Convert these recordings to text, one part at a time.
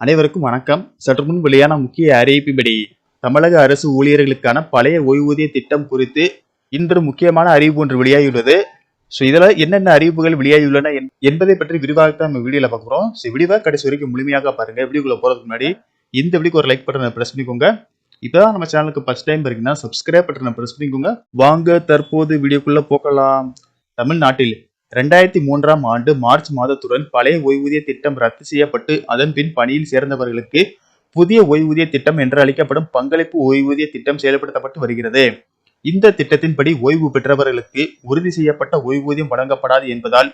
அனைவருக்கும் வணக்கம். சற்று முன் வெளியான முக்கிய அறிவிப்பின்படி தமிழக அரசு ஊழியர்களுக்கான பழைய ஓய்வூதிய திட்டம் குறித்து இன்று முக்கியமான அறிவிப்பு ஒன்று வெளியாகியுள்ளது. ஸோ இதில் என்னென்ன அறிவிப்புகள் வெளியாகியுள்ளன என்- என்பதை பற்றி விரிவாக தான் நம்ம வீடியோவில் பார்க்குறோம் ஸோ வீடியோவை கடைசி வரைக்கும் முழுமையாக பாருங்கள் வீடியோக்குள்ள போகிறதுக்கு முன்னாடி இந்த வீடியோக்கு ஒரு லைக் பட்டனை ப்ரெஸ் பண்ணிக்கோங்க. இப்போதான் நம்ம சேனலுக்கு ஃபர்ஸ்ட் டைம் இருக்கீங்கன்னா சப்ஸ்கிரைப் பட்டனை ப்ரெஸ் பண்ணிக்கோங்க. வாங்க தற்போது வீடியோக்குள்ளே போகலாம். தமிழ்நாட்டில் ரெண்டாயிரத்தி மூன்றாம் ஆண்டு மார்ச் மாதத்துடன் பழைய ஓய்வூதிய திட்டம் ரத்து செய்யப்பட்டு அதன் பின் பணியில் சேர்ந்தவர்களுக்கு புதிய ஓய்வூதிய திட்டம் என்று அளிக்கப்படும் பங்களிப்பு ஓய்வூதிய திட்டம் செயல்படுத்தப்பட்டு வருகிறது. இந்த திட்டத்தின்படி ஓய்வு பெற்றவர்களுக்கு உறுதி செய்யப்பட்ட ஓய்வூதியம் வழங்கப்படாது என்பதால்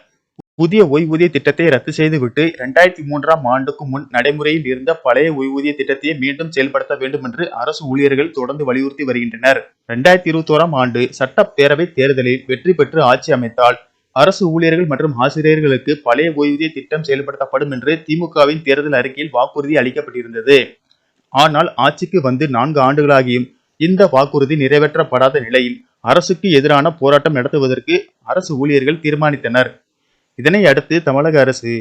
புதிய ஓய்வூதிய திட்டத்தை ரத்து செய்துவிட்டு இரண்டாயிரத்தி மூன்றாம் ஆண்டுக்கு முன் நடைமுறையில் இருந்த பழைய ஓய்வூதிய திட்டத்தையே மீண்டும் செயல்படுத்த வேண்டும் என்று அரசு ஊழியர்கள் தொடர்ந்து வலியுறுத்தி வருகின்றனர். இரண்டாயிரத்தி இருபத்தோராம் ஆண்டு சட்டப்பேரவை தேர்தலில் வெற்றி பெற்று ஆட்சி அமைத்தால் அரசு ஊழியர்கள் மற்றும் ஆசிரியர்களுக்கு பழைய ஓய்வூதிய திட்டம் செயல்படுத்தப்படும் என்று திமுகவின் தேர்தல் அறிக்கையில் வாக்குறுதி அளிக்கப்பட்டிருந்தது. ஆனால் ஆட்சிக்கு வந்து நான்கு ஆண்டுகளாகியும் இந்த வாக்குறுதி நிறைவேற்றப்படாத நிலையில் அரசுக்கு எதிரான போராட்டம் நடத்துவதற்கு அரசு ஊழியர்கள் தீர்மானித்தனர். இதனை அடுத்து தமிழக அரசு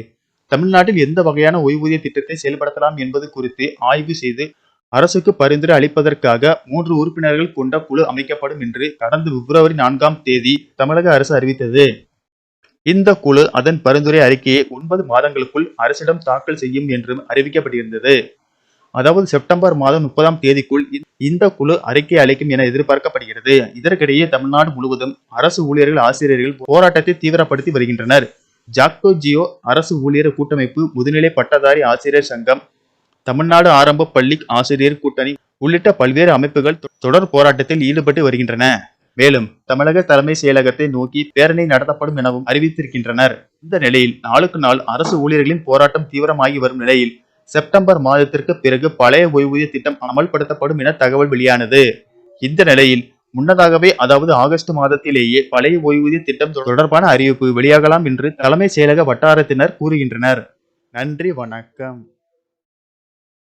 தமிழ்நாட்டில் எந்த வகையான ஓய்வூதிய திட்டத்தை செயல்படுத்தலாம் என்பது குறித்து ஆய்வு செய்து அரசுக்கு பரிந்துரை அளிப்பதற்காக மூன்று உறுப்பினர்கள் கொண்ட குழு அமைக்கப்படும் என்று கடந்த பிப்ரவரி நான்காம் தேதி தமிழக அரசு அறிவித்தது. இந்த குழு அதன் பரிந்துரை அறிக்கையை ஒன்பது மாதங்களுக்குள் அரசிடம் தாக்கல் செய்யும் என்றும் அறிவிக்கப்பட்டிருந்தது. அதாவது செப்டம்பர் மாதம் முப்பதாம் தேதிக்குள் இந்த- இந்த குழு அறிக்கை அளிக்கும் என எதிர்பார்க்கப்படுகிறது. இதற்கிடையே தமிழ்நாடு முழுவதும் அரசு ஊழியர்கள் ஆசிரியர்கள் போராட்டத்தை தீவிரப்படுத்தி வருகின்றனர். ஜாக்டோ ஜியோ அரசு ஊழியர் கூட்டமைப்பு முதுநிலை பட்டதாரி ஆசிரியர் சங்கம் தமிழ்நாடு ஆரம்ப பள்ளி ஆசிரியர் கூட்டணி உள்ளிட்ட பல்வேறு அமைப்புகள் தொடர் போராட்டத்தில் ஈடுபட்டு வருகின்றன. மேலும் தமிழக தலைமை செயலகத்தை நோக்கி பேரணி நடத்தப்படும் எனவும் அறிவித்திருக்கின்றனர். இந்த நிலையில் நாளுக்கு நாள் அரசு ஊழியர்களின் போராட்டம் தீவிரமாகி வரும் நிலையில் செப்டம்பர் மாதத்திற்கு பிறகு பழைய ஓய்வூதிய திட்டம் அமல்படுத்தப்படும் என தகவல் வெளியானது. இந்த நிலையில் முன்னதாகவே அதாவது ஆகஸ்ட் மாதத்திலேயே பழைய ஓய்வூதிய திட்டம் தொடர்பான அறிவிப்பு வெளியாகலாம் என்று தலைமை செயலக வட்டாரத்தினர் கூறுகின்றனர். நன்றி வணக்கம்.